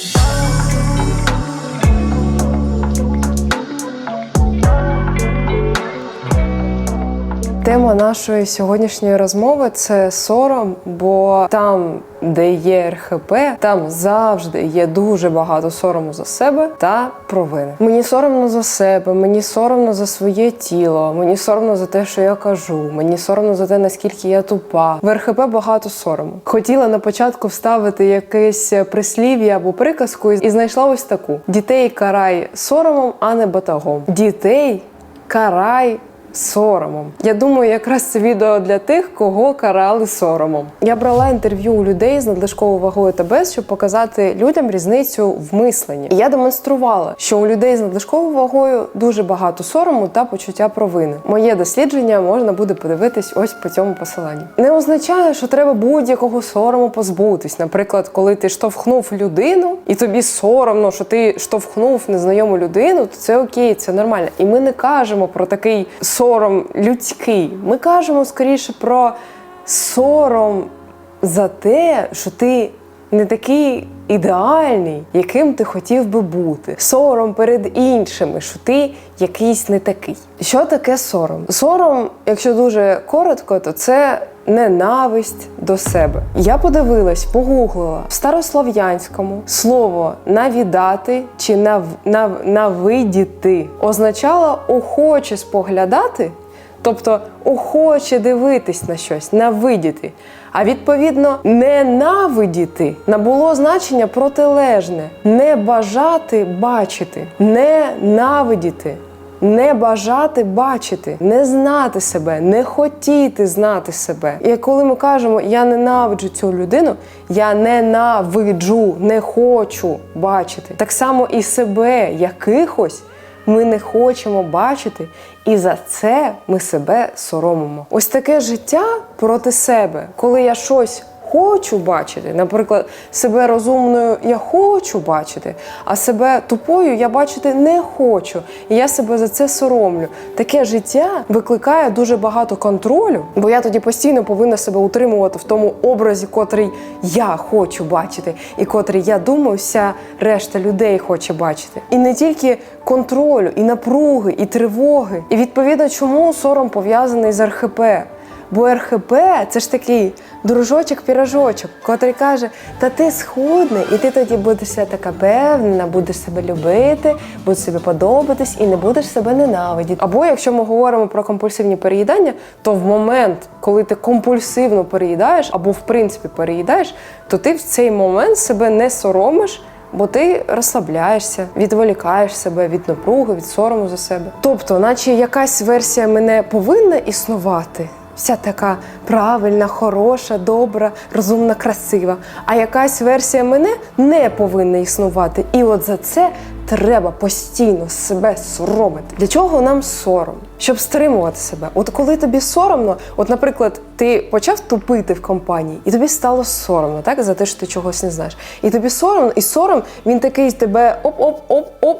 Bye. Тема нашої сьогоднішньої розмови це сором, бо там, де є РХП, там завжди є дуже багато сорому за себе та провини. Мені соромно за себе, мені соромно за своє тіло, мені соромно за те, що я кажу, мені соромно за те, наскільки я тупа. В РХП багато сорому. Хотіла на початку вставити якесь прислів'я або приказку і знайшла ось таку: дітей карай соромом, а не батагом. Дітей карай соромом. Я думаю, якраз це відео для тих, кого карали соромом. Я брала інтерв'ю у людей з надлишковою вагою та без, щоб показати людям різницю в мисленні. І я демонструвала, що у людей з надлишковою вагою дуже багато сорому та почуття провини. Моє дослідження можна буде подивитись ось по цьому посиланні. Не означає, що треба будь-якого сорому позбутись. Наприклад, коли ти штовхнув людину, і тобі соромно, що ти штовхнув незнайому людину, то це окей, це нормально. І ми не кажемо про такий сором людський. Ми кажемо скоріше про сором за те, що ти не такий ідеальний, яким ти хотів би бути. Сором перед іншими, що ти якийсь не такий. Що таке сором? Сором, якщо дуже коротко, то це. Ненависть до себе. Я подивилась, погуглила в старослов'янському слово навідати чи нав, нав, навидіти означало охоче споглядати, тобто охоче дивитись на щось, навидіти. А відповідно, ненавидіти набуло значення протилежне, не бажати бачити, ненавидіти. Не бажати бачити, не знати себе, не хотіти знати себе. І коли ми кажемо я ненавиджу цю людину, я ненавиджу, не хочу бачити. Так само і себе якихось ми не хочемо бачити, і за це ми себе соромимо. Ось таке життя проти себе, коли я щось. Хочу бачити, наприклад, себе розумною я хочу бачити, а себе тупою я бачити не хочу. І я себе за це соромлю. Таке життя викликає дуже багато контролю, бо я тоді постійно повинна себе утримувати в тому образі, котрий я хочу бачити, і котрий я думаю, вся решта людей хоче бачити. І не тільки контролю, і напруги, і тривоги. І відповідно, чому сором пов'язаний з РХП? Бо РХП це ж такий дружочок-пірожочок, котрий каже: Та ти схудний, і ти тоді будеш така певнена, будеш себе любити, будеш себе подобатись і не будеш себе ненавидіти. Або якщо ми говоримо про компульсивні переїдання, то в момент, коли ти компульсивно переїдаєш, або в принципі переїдаєш, то ти в цей момент себе не соромиш. Бо ти розслабляєшся, відволікаєш себе від напруги, від сорому за себе. Тобто, наче якась версія мене повинна існувати, вся така правильна, хороша, добра, розумна, красива. А якась версія мене не повинна існувати. І от за це треба постійно себе соромити. Для чого нам сором? Щоб стримувати себе. От коли тобі соромно, от, наприклад, ти почав тупити в компанії, і тобі стало соромно, так за те, що ти чогось не знаєш. І тобі соромно, і сором він такий тебе оп-оп-оп-оп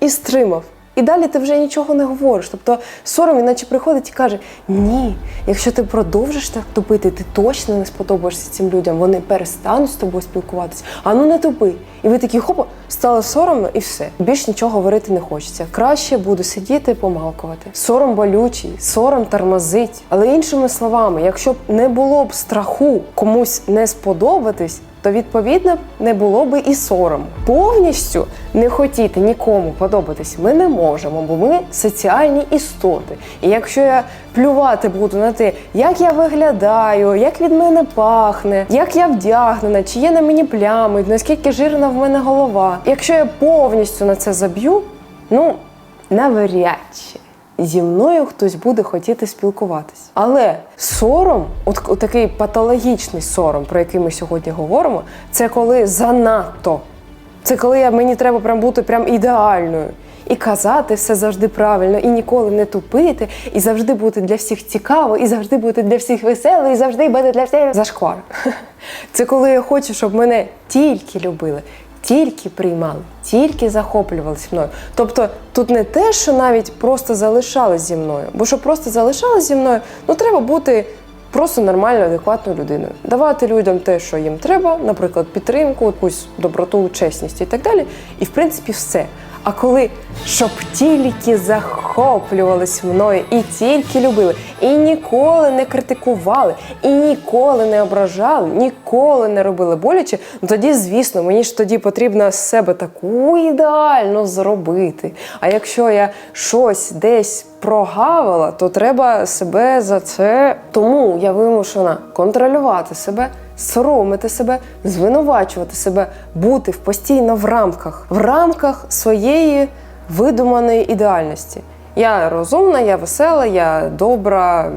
і стримав. І далі ти вже нічого не говориш. Тобто сором, він наче приходить і каже: Ні, якщо ти продовжиш так тупити, ти точно не сподобаєшся цим людям, вони перестануть з тобою спілкуватися. А ну не тупи. І ви такі хопа, стало соромно і все. Більш нічого говорити не хочеться. Краще буду сидіти і помалкувати. Сором болючий, сором тормозить. Але іншими словами, якщо б не було б страху комусь не сподобатись. То відповідно не було би і сорому. Повністю не хотіти нікому подобатись ми не можемо, бо ми соціальні істоти. І якщо я плювати буду на те, як я виглядаю, як від мене пахне, як я вдягнена, чи є на мені плями, наскільки жирна в мене голова. Якщо я повністю на це заб'ю, ну навряд чи зі мною хтось буде хотіти спілкуватись. Але сором, от, от такий патологічний сором, про який ми сьогодні говоримо, це коли занадто. Це коли я, мені треба прям бути прям ідеальною. І казати все завжди правильно, і ніколи не тупити, і завжди бути для всіх цікаво, і завжди бути для всіх весело, і завжди бути для всіх зашквар. Це коли я хочу, щоб мене тільки любили, тільки приймали, тільки захоплювалися мною. Тобто тут не те, що навіть просто залишалось зі мною, бо що просто залишалось зі мною, ну треба бути просто нормальною, адекватною людиною. Давати людям те, що їм треба, наприклад, підтримку, якусь доброту, чесність і так далі. І в принципі все. А коли щоб тільки захоплювались мною і тільки любили, і ніколи не критикували, і ніколи не ображали, ніколи не робили боляче, ну тоді, звісно, мені ж тоді потрібно з себе таку ідеально зробити. А якщо я щось десь прогавила, то треба себе за це. Тому я вимушена контролювати себе, соромити себе, звинувачувати себе, бути в постійно в рамках, в рамках своєї видуманої ідеальності. Я розумна, я весела, я добра,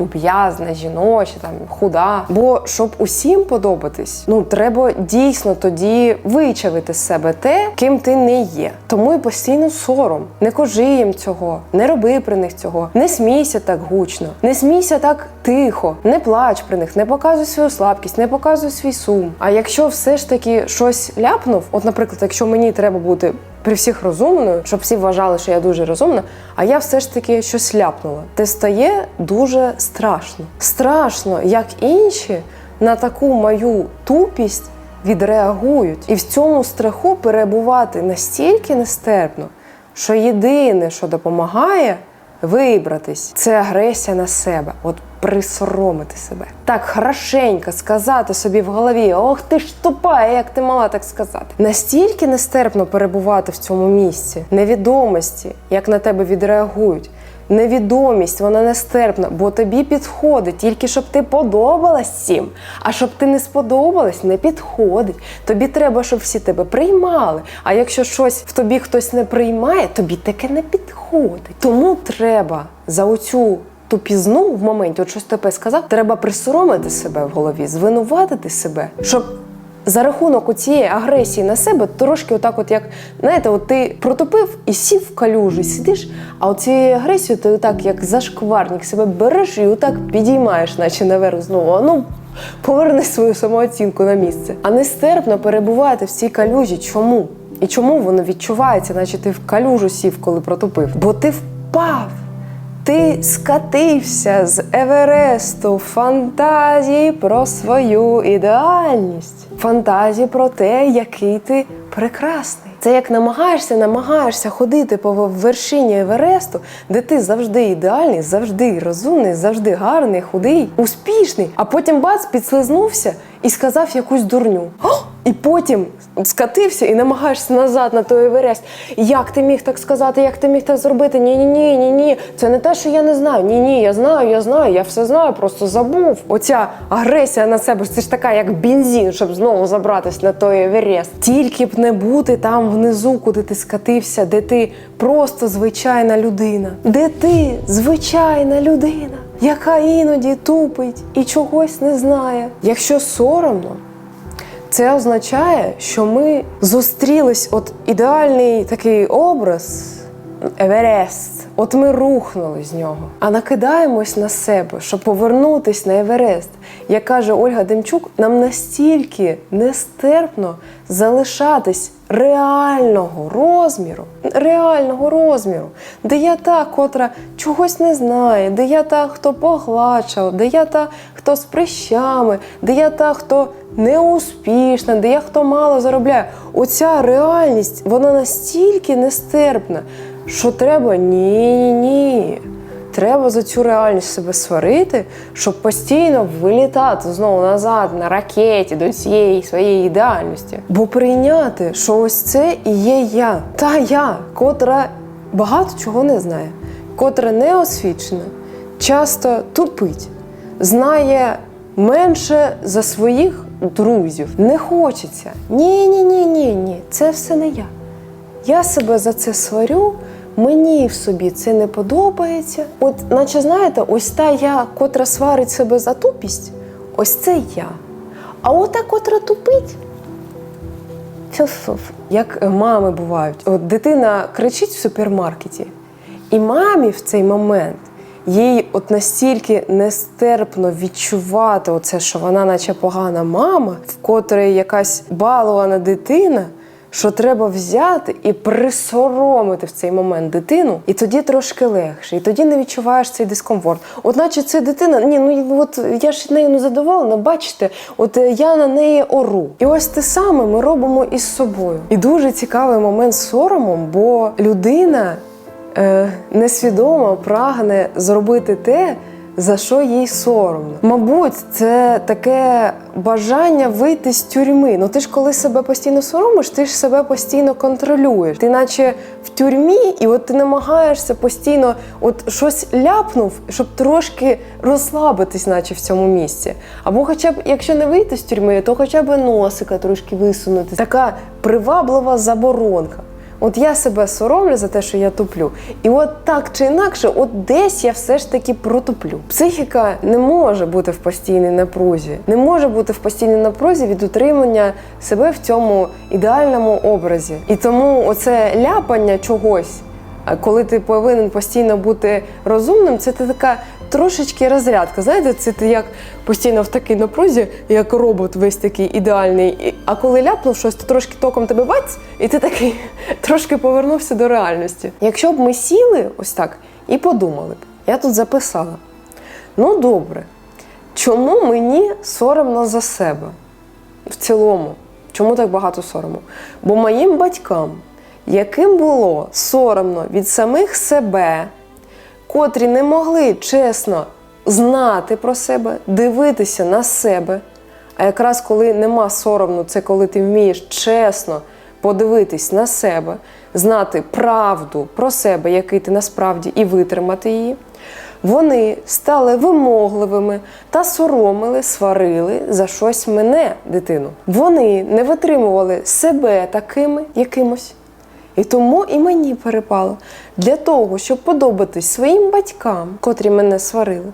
люб'язна, жіноча, там худа. Бо щоб усім подобатись, ну треба дійсно тоді вичавити з себе те, ким ти не є. Тому і постійно сором. Не кажи їм цього, не роби при них цього, не смійся так гучно, не смійся так тихо, не плач при них, не показуй свою слабкість, не показуй свій сум. А якщо все ж таки щось ляпнув, от, наприклад, якщо мені треба бути при всіх розумною, щоб всі вважали, що я дуже розумна, а я все ж таки щось ляпнула. Те стає дуже страшно. Страшно, як інші на таку мою тупість відреагують. І в цьому страху перебувати настільки нестерпно, що єдине, що допомагає вибратись, це агресія на себе. От присоромити себе. Так хорошенько сказати собі в голові: ох ти ж тупа, як ти мала так сказати. Настільки нестерпно перебувати в цьому місці, невідомості, як на тебе відреагують. Невідомість, вона нестерпна, бо тобі підходить тільки щоб ти подобалась всім. А щоб ти не сподобалась, не підходить. Тобі треба, щоб всі тебе приймали. А якщо щось в тобі хтось не приймає, тобі таке не підходить. Тому треба за оцю тупізну в моменті, от щось тебе сказав, треба присоромити себе в голові, звинуватити себе, щоб за рахунок у цієї агресії на себе трошки отак, от як знаєте, от ти протопив і сів в калюжу, і сидиш, а от цією агресією ти отак, як зашкварник, себе береш і отак підіймаєш, наче наверх знову. А ну поверни свою самооцінку на місце. А нестерпно перебувати в цій калюжі. Чому? І чому воно відчувається, наче ти в калюжу сів, коли протопив? Бо ти впав. Ти скатився з Евересту фантазії про свою ідеальність, фантазії про те, який ти прекрасний. Це як намагаєшся, намагаєшся ходити по вершині Евересту, де ти завжди ідеальний, завжди розумний, завжди гарний, худий, успішний. А потім бац, підслизнувся і сказав якусь дурню. О! І потім скатився і намагаєшся назад на той Еверест. Як ти міг так сказати, як ти міг так зробити? Ні, ні, ні, ні, ні. Це не те, що я не знаю. Ні, ні, я знаю, я знаю, я все знаю, просто забув. Оця агресія на себе це ж така, як бензин, щоб знову забратись на той Еверест. Тільки б не бути там внизу, куди ти скатився, де ти просто звичайна людина, де ти звичайна людина, яка іноді тупить і чогось не знає. Якщо соромно. Це означає, що ми зустрілись, от ідеальний такий образ Еверест. От ми рухнули з нього, а накидаємось на себе, щоб повернутись на Еверест. Як каже Ольга Демчук, нам настільки нестерпно залишатись реального розміру, реального розміру, де я та, котра чогось не знає, де я та, хто погладшав, де я та, хто з прищами, де я та, хто неуспішна, де я хто мало заробляє. Оця реальність, вона настільки нестерпна, що треба ні, ні. Треба за цю реальність себе сварити, щоб постійно вилітати знову назад на ракеті до цієї своєї ідеальності. Бо прийняти, що ось це і є я, та я, котра багато чого не знає, котра не освічена, часто тупить, знає менше за своїх друзів. Не хочеться. Ні, ні, ні, ні, ні. Це все не я. Я себе за це сварю, мені в собі це не подобається. От, наче знаєте, ось та я, котра сварить себе за тупість, ось це я. А ота, котра тупить. Як мами бувають, от дитина кричить в супермаркеті, і мамі в цей момент їй от настільки нестерпно відчувати оце, що вона, наче погана мама, в котрої якась балована дитина що треба взяти і присоромити в цей момент дитину, і тоді трошки легше, і тоді не відчуваєш цей дискомфорт. От наче це дитина, ні, ну от я ж нею не задоволена, бачите, от е, я на неї ору. І ось те саме ми робимо із собою. І дуже цікавий момент з соромом, бо людина е, несвідомо прагне зробити те, за що їй соромно. Мабуть, це таке бажання вийти з тюрми. Ну ти ж коли себе постійно соромиш, ти ж себе постійно контролюєш. Ти наче в тюрмі, і от ти намагаєшся постійно от щось ляпнув, щоб трошки розслабитись, наче в цьому місці. Або хоча б, якщо не вийти з тюрми, то хоча б носика трошки висунути. Така приваблива заборонка. От я себе соромлю за те, що я туплю. І от так чи інакше, от десь я все ж таки протуплю. Психіка не може бути в постійній напрузі, не може бути в постійній напрузі від утримання себе в цьому ідеальному образі. І тому оце ляпання чогось. Коли ти повинен постійно бути розумним, це така трошечки розрядка. Знаєте, це ти як постійно в такій напрузі, як робот весь такий ідеальний. А коли ляпнув щось, то трошки током тебе бац, і ти такий трошки повернувся до реальності. Якщо б ми сіли ось так і подумали б, я тут записала: ну добре, чому мені соромно за себе? В цілому, чому так багато сорому? Бо моїм батькам, яким було соромно від самих себе, котрі не могли чесно знати про себе, дивитися на себе. А якраз коли нема соромно, це коли ти вмієш чесно подивитись на себе, знати правду про себе, який ти насправді, і витримати її. Вони стали вимогливими та соромили, сварили за щось мене, дитину. Вони не витримували себе такими якимось. І тому і мені перепало для того, щоб подобатись своїм батькам, котрі мене сварили.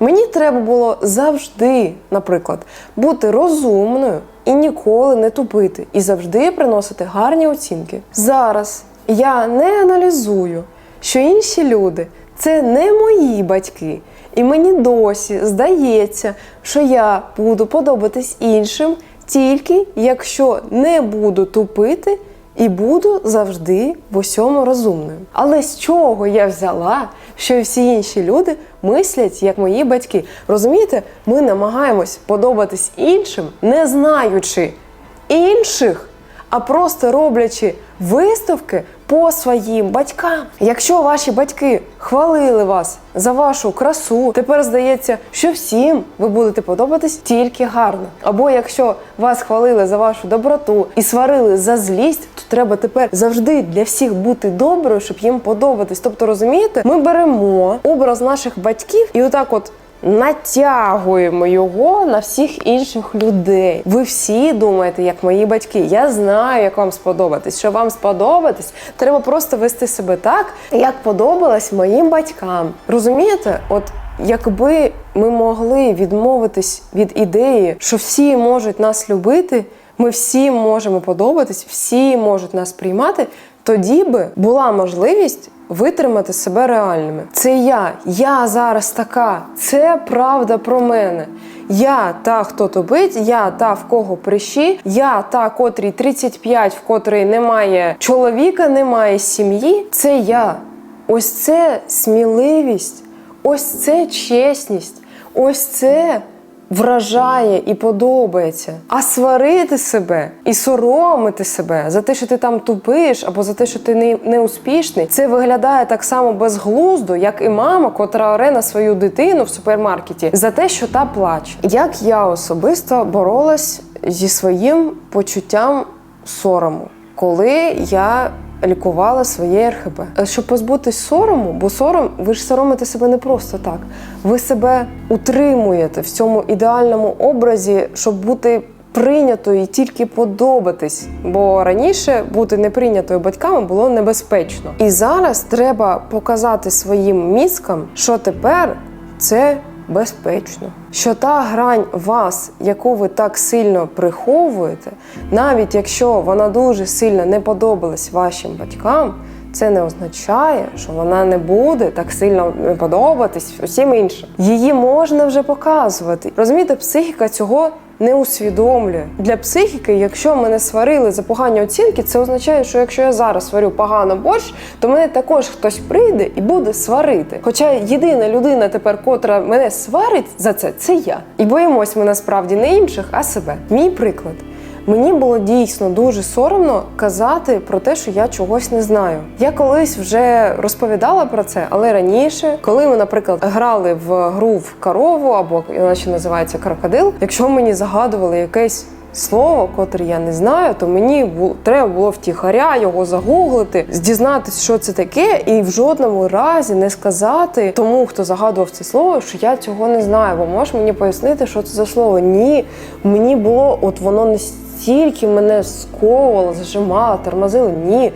Мені треба було завжди, наприклад, бути розумною і ніколи не тупити, і завжди приносити гарні оцінки. Зараз я не аналізую, що інші люди це не мої батьки, і мені досі здається, що я буду подобатись іншим тільки якщо не буду тупити і буду завжди в усьому розумною. Але з чого я взяла, що всі інші люди мислять як мої батьки? Розумієте, ми намагаємось подобатись іншим, не знаючи інших, а просто роблячи виставки по своїм батькам. Якщо ваші батьки хвалили вас за вашу красу, тепер здається, що всім ви будете подобатись тільки гарно. Або якщо вас хвалили за вашу доброту і сварили за злість, то треба тепер завжди для всіх бути доброю, щоб їм подобатись. Тобто, розумієте, ми беремо образ наших батьків і отак, от. Натягуємо його на всіх інших людей. Ви всі думаєте, як мої батьки. Я знаю, як вам сподобатись. Щоб вам сподобатись, треба просто вести себе так, як подобалось моїм батькам. Розумієте? От якби ми могли відмовитись від ідеї, що всі можуть нас любити, ми всі можемо подобатись, всі можуть нас приймати, тоді би була можливість витримати себе реальними. Це я, я зараз така, це правда про мене. Я та, хто топить, я та, в кого прищі, я та, котрій 35, в котрої немає чоловіка, немає сім'ї. Це я. Ось це сміливість, ось це чесність, ось це вражає і подобається. А сварити себе і соромити себе за те, що ти там тупиш, або за те, що ти не, не успішний, це виглядає так само безглуздо, як і мама, котра оре на свою дитину в супермаркеті за те, що та плаче. Як я особисто боролась зі своїм почуттям сорому, коли я лікувала своє РХП. Е, Щоб позбутись сорому, бо сором, ви ж соромите себе не просто так. Ви себе утримуєте в цьому ідеальному образі, щоб бути прийнятою і тільки подобатись. Бо раніше бути неприйнятою батьками було небезпечно. І зараз треба показати своїм мізкам, що тепер це безпечно. Що та грань вас, яку ви так сильно приховуєте, навіть якщо вона дуже сильно не подобалась вашим батькам, це не означає, що вона не буде так сильно подобатись усім іншим. Її можна вже показувати. Розумієте, психіка цього не усвідомлює. Для психіки, якщо мене сварили за погані оцінки, це означає, що якщо я зараз сварю погано борщ, то мене також хтось прийде і буде сварити. Хоча єдина людина тепер, котра мене сварить за це, це я. І боїмось ми насправді не інших, а себе. Мій приклад. Мені було дійсно дуже соромно казати про те, що я чогось не знаю. Я колись вже розповідала про це, але раніше, коли ми, наприклад, грали в гру в корову або іначе називається крокодил, якщо мені загадували якесь. Слово, котре я не знаю, то мені треба було втіхаря його загуглити, дізнатися, що це таке, і в жодному разі не сказати тому, хто загадував це слово, що я цього не знаю. Бо можеш мені пояснити, що це за слово? Ні, мені було, от воно настільки мене сковувала, зажимала, тормозила. Ні,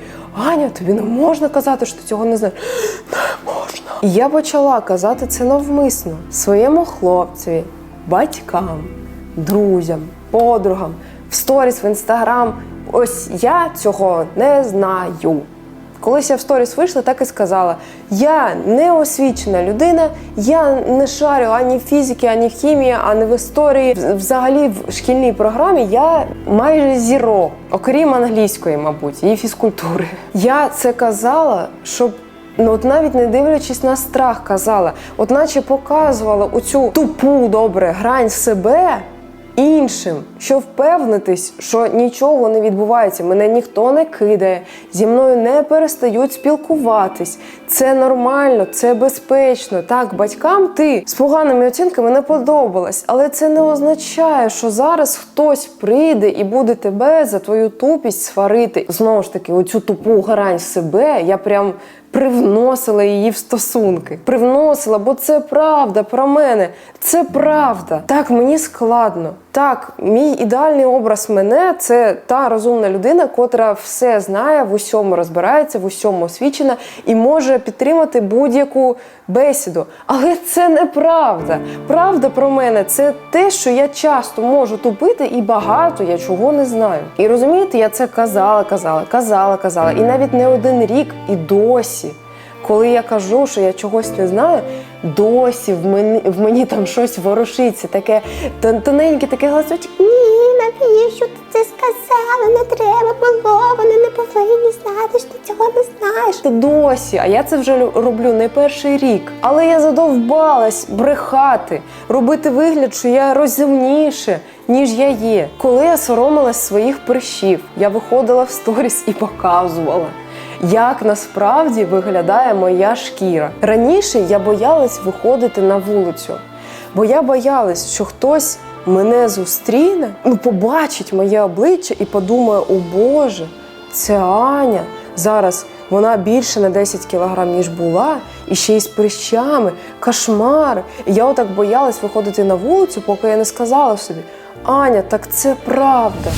Аня, тобі не можна казати, що ти цього не знаєш. Не можна. І я почала казати це навмисно своєму хлопцеві, батькам, друзям, подругам, в сторіс, в інстаграм. Ось я цього не знаю. Колись я в сторіс вийшла, так і сказала: я не освічена людина, я не шарю ані в фізики, ані в хімії, ані в історії. Взагалі в шкільній програмі я майже зіро, окрім англійської, мабуть, і фізкультури. Я це казала, щоб Ну, от навіть не дивлячись на страх, казала, от наче показувала оцю тупу добре грань себе іншим, що впевнитись, що нічого не відбувається, мене ніхто не кидає, зі мною не перестають спілкуватись. Це нормально, це безпечно. Так, батькам ти з поганими оцінками не подобалась, але це не означає, що зараз хтось прийде і буде тебе за твою тупість сварити. Знову ж таки, оцю тупу грань себе я прям привносила її в стосунки. Привносила, бо це правда про мене. Це правда. Так, мені складно. Так, мій ідеальний образ мене це та розумна людина, котра все знає, в усьому розбирається, в усьому освічена і може підтримати будь-яку бесіду. Але це неправда. Правда про мене це те, що я часто можу тупити і багато я чого не знаю. І розумієте, я це казала, казала, казала, казала. І навіть не один рік, і досі. Коли я кажу, що я чогось не знаю, досі в мені, в мені там щось ворушиться, таке тон- тоненьке, таке голосочок. Ні, навіщо ти це сказала? Не треба було, вони не повинні знати, що ти цього не знаєш. Ти досі, а я це вже лю- роблю не перший рік. Але я задовбалась брехати, робити вигляд, що я розумніше, ніж я є. Коли я соромилась своїх прищів, я виходила в сторіс і показувала як насправді виглядає моя шкіра. Раніше я боялась виходити на вулицю, бо я боялась, що хтось мене зустріне, ну побачить моє обличчя і подумає: о Боже, це Аня. Зараз вона більше на 10 кілограм, ніж була, і ще й з прищами, кошмар. І я отак боялась виходити на вулицю, поки я не сказала собі: Аня, так це правда.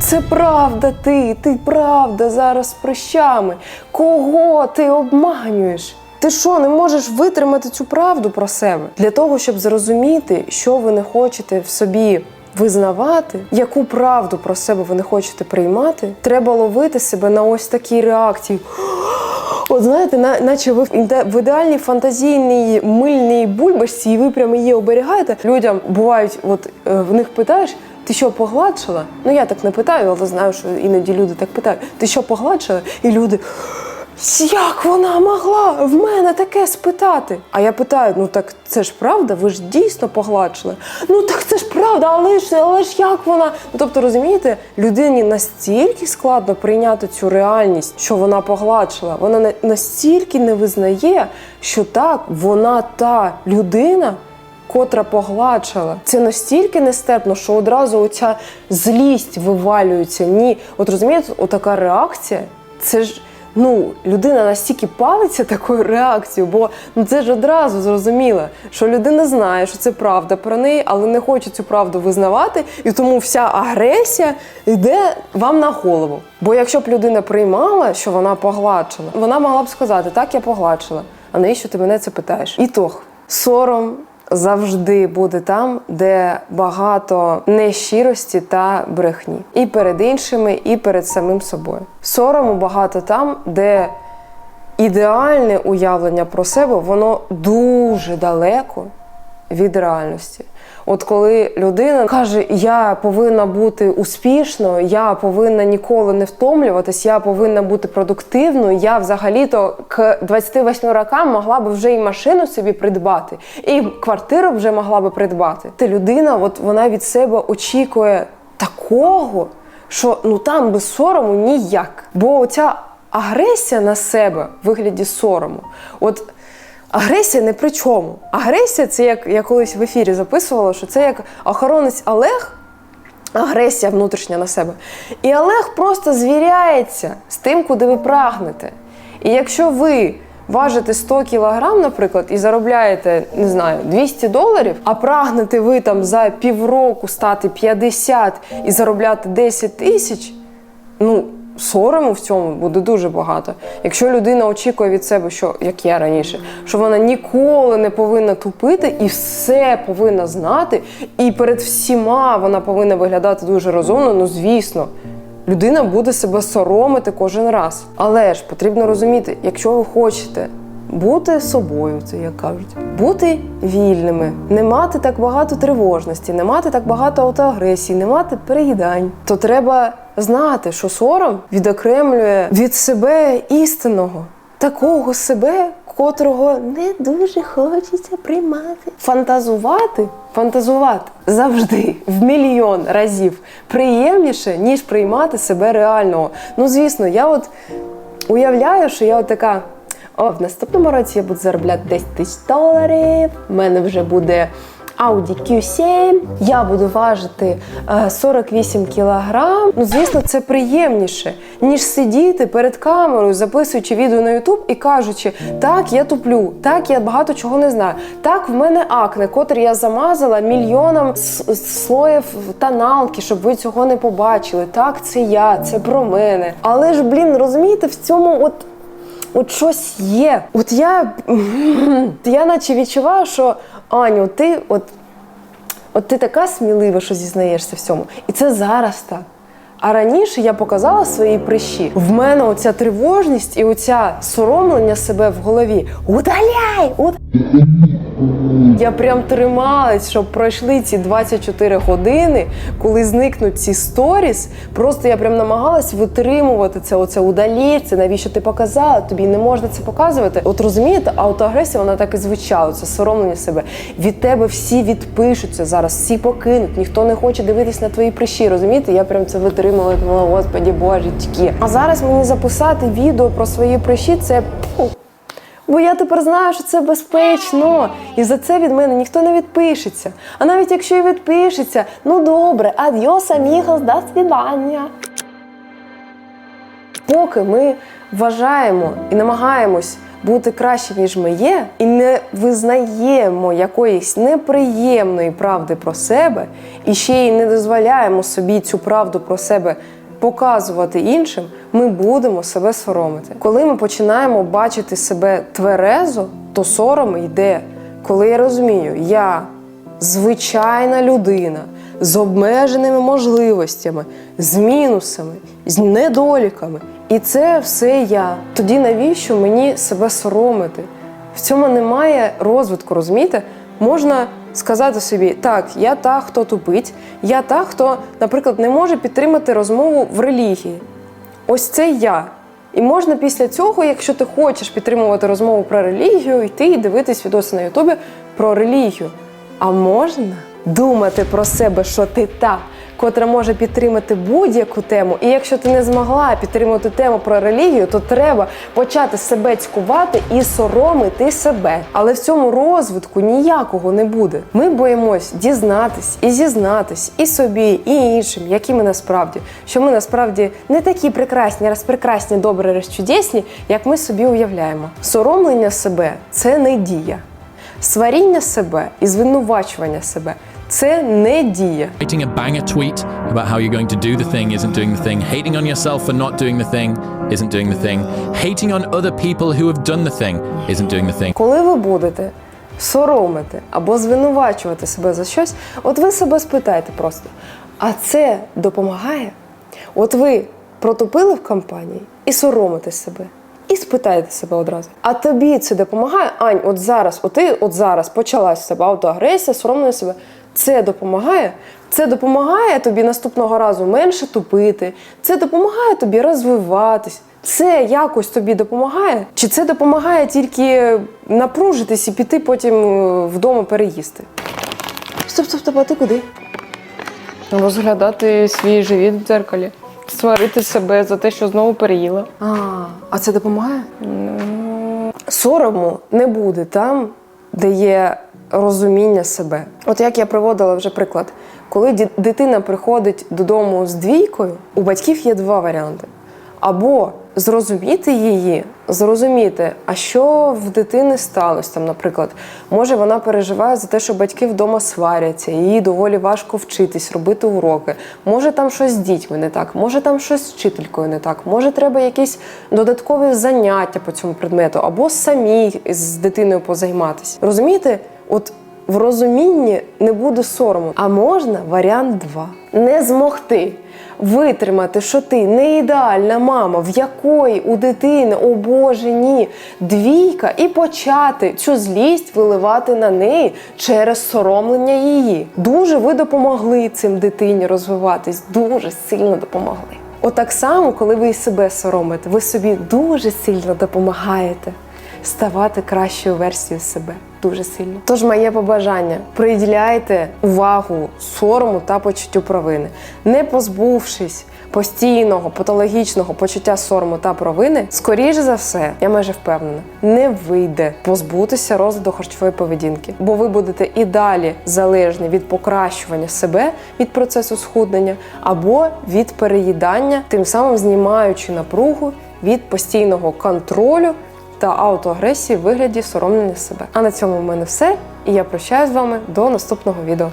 Це правда ти, ти правда зараз з прищами. Кого ти обманюєш? Ти що, не можеш витримати цю правду про себе? Для того, щоб зрозуміти, що ви не хочете в собі визнавати, яку правду про себе ви не хочете приймати, треба ловити себе на ось такій реакції. От знаєте, на, наче ви в іде- в ідеальній фантазійній мильній бульбашці, і ви прямо її оберігаєте. Людям бувають, от е, в них питаєш, ти що погладшила? Ну я так не питаю, але знаю, що іноді люди так питають. Ти що погладшила? І люди. Як вона могла в мене таке спитати? А я питаю: ну так це ж правда, ви ж дійсно погладшили. Ну так це ж правда, але ж але ж як вона? Ну тобто, розумієте, людині настільки складно прийняти цю реальність, що вона погладшила. Вона на- настільки не визнає, що так, вона та людина. Котра погладшила. Це настільки нестерпно, що одразу оця злість вивалюється. Ні, от розумієте, отака реакція, це ж ну, людина настільки палиться такою реакцією, бо ну це ж одразу зрозуміло, що людина знає, що це правда про неї, але не хоче цю правду визнавати, і тому вся агресія йде вам на голову. Бо якщо б людина приймала, що вона погладшила, вона могла б сказати, так я погладшила. А навіщо ти мене це питаєш? І тох сором. Завжди буде там, де багато нещирості та брехні, і перед іншими, і перед самим собою. Сорому багато там, де ідеальне уявлення про себе, воно дуже далеко від реальності. От коли людина каже, я повинна бути успішною, я повинна ніколи не втомлюватись, я повинна бути продуктивною, я взагалі-то к 28 рокам могла би вже і машину собі придбати, і квартиру вже могла би придбати. Та людина, от вона від себе очікує такого, що ну там без сорому ніяк. Бо оця агресія на себе в вигляді сорому. От Агресія не при чому. Агресія це як я колись в ефірі записувала, що це як охоронець Олег, агресія внутрішня на себе. І Олег просто звіряється з тим, куди ви прагнете. І якщо ви важите 100 кілограм, наприклад, і заробляєте, не знаю, 200 доларів, а прагнете ви там за півроку стати 50 і заробляти 10 тисяч, ну. Сорому в цьому буде дуже багато. Якщо людина очікує від себе, що як я раніше, що вона ніколи не повинна тупити і все повинна знати, і перед всіма вона повинна виглядати дуже розумно, ну звісно. Людина буде себе соромити кожен раз. Але ж потрібно розуміти, якщо ви хочете бути собою, це як кажуть, бути вільними, не мати так багато тривожності, не мати так багато автоагресії, не мати переїдань, то треба знати, що сором відокремлює від себе істинного, такого себе, котрого не дуже хочеться приймати. Фантазувати, фантазувати завжди в мільйон разів приємніше, ніж приймати себе реального. Ну, звісно, я от уявляю, що я от така. О, в наступному році я буду заробляти 10 тисяч доларів. У мене вже буде Audi Q7, я буду важити е, 48 кілограм. Ну, звісно, це приємніше, ніж сидіти перед камерою, записуючи відео на YouTube і кажучи, так, я туплю, так, я багато чого не знаю. Так, в мене акне, котре я замазала мільйоном слоїв тоналки, щоб ви цього не побачили. Так, це я, це про мене. Але ж, блін, розумієте, в цьому от. От щось є. От я, я наче відчуваю, що Аню, ти от, от ти така смілива, що зізнаєшся в цьому. І це зараз так. А раніше я показала свої прищі. В мене оця тривожність і оця соромлення себе в голові. Удаляй! Уд... Я прям трималась, щоб пройшли ці 24 години, коли зникнуть ці сторіс. Просто я прям намагалась витримувати це. Оце удаліть, це навіщо ти показала? Тобі не можна це показувати. От розумієте, аутоагресія вона так і звучала. Це соромлення себе. Від тебе всі відпишуться зараз, всі покинуть. Ніхто не хоче дивитись на твої прищі. Розумієте? Я прям це витримала. Думала, господі божечки. А зараз мені записати відео про свої прищі. Це пфу, Бо я тепер знаю, що це безпечно, і за це від мене ніхто не відпишеться. А навіть якщо і відпишеться, ну добре, адьос, амігос, до свідання. Поки ми вважаємо і намагаємось бути краще, ніж ми є, і не визнаємо якоїсь неприємної правди про себе, і ще й не дозволяємо собі цю правду про себе показувати іншим, ми будемо себе соромити. Коли ми починаємо бачити себе тверезо, то сором йде. Коли я розумію, я звичайна людина з обмеженими можливостями, з мінусами, з недоліками. І це все я. Тоді навіщо мені себе соромити? В цьому немає розвитку, розумієте? Можна сказати собі, так, я та, хто тупить, я та, хто, наприклад, не може підтримати розмову в релігії. Ось це я. І можна після цього, якщо ти хочеш підтримувати розмову про релігію, йти і дивитись відоси на Ютубі про релігію. А можна думати про себе, що ти та, котра може підтримати будь-яку тему. І якщо ти не змогла підтримувати тему про релігію, то треба почати себе цькувати і соромити себе. Але в цьому розвитку ніякого не буде. Ми боїмось дізнатись і зізнатись і собі, і іншим, які ми насправді, що ми насправді не такі прекрасні, раз прекрасні, добрі, раз як ми собі уявляємо. Соромлення себе це не дія. Сваріння себе і звинувачування себе це не дія. Writing a banger tweet about how you're going to do the thing isn't doing the thing. Hating on yourself for not doing the thing isn't doing the thing. Hating on other people who have done the thing isn't doing the thing. Коли ви будете соромити або звинувачувати себе за щось, от ви себе спитайте просто: а це допомагає? От ви протопили в компанії і соромите себе. і спитайте себе одразу. А тобі це допомагає? Ань, от зараз, от ти от зараз почалась в себе автоагресія, соромлення себе. Це допомагає? Це допомагає тобі наступного разу менше тупити. Це допомагає тобі розвиватись. Це якось тобі допомагає? Чи це допомагає тільки напружитись і піти потім е, вдома переїсти? Стоп, стоп, стоп, а ти куди? Розглядати свій живіт в дзеркалі, сварити себе за те, що знову переїла. А, а це допомагає? Сорому не буде там, де є розуміння себе. От як я приводила вже приклад, коли дитина приходить додому з двійкою, у батьків є два варіанти. Або зрозуміти її, зрозуміти, а що в дитини сталося там, наприклад, може вона переживає за те, що батьки вдома сваряться, їй доволі важко вчитись, робити уроки. Може там щось з дітьми не так, може там щось з вчителькою не так, може треба якісь додаткові заняття по цьому предмету, або самій з дитиною позайматися. Розумієте, от в розумінні не буде сорому. А можна варіант два: не змогти витримати, що ти не ідеальна мама, в якої у дитини, о Боже, ні, двійка, і почати цю злість виливати на неї через соромлення її. Дуже ви допомогли цим дитині розвиватись, дуже сильно допомогли. Отак само, коли ви і себе соромите, ви собі дуже сильно допомагаєте ставати кращою версією себе. Дуже сильно. Тож моє побажання: приділяйте увагу сорому та почуттю провини, не позбувшись постійного патологічного почуття сорому та провини, скоріше за все, я майже впевнена, не вийде позбутися розладу харчової поведінки, бо ви будете і далі залежні від покращування себе від процесу схуднення або від переїдання, тим самим знімаючи напругу від постійного контролю та аутоагресії в вигляді соромлення себе. А на цьому в мене все. І я прощаюсь з вами до наступного відео.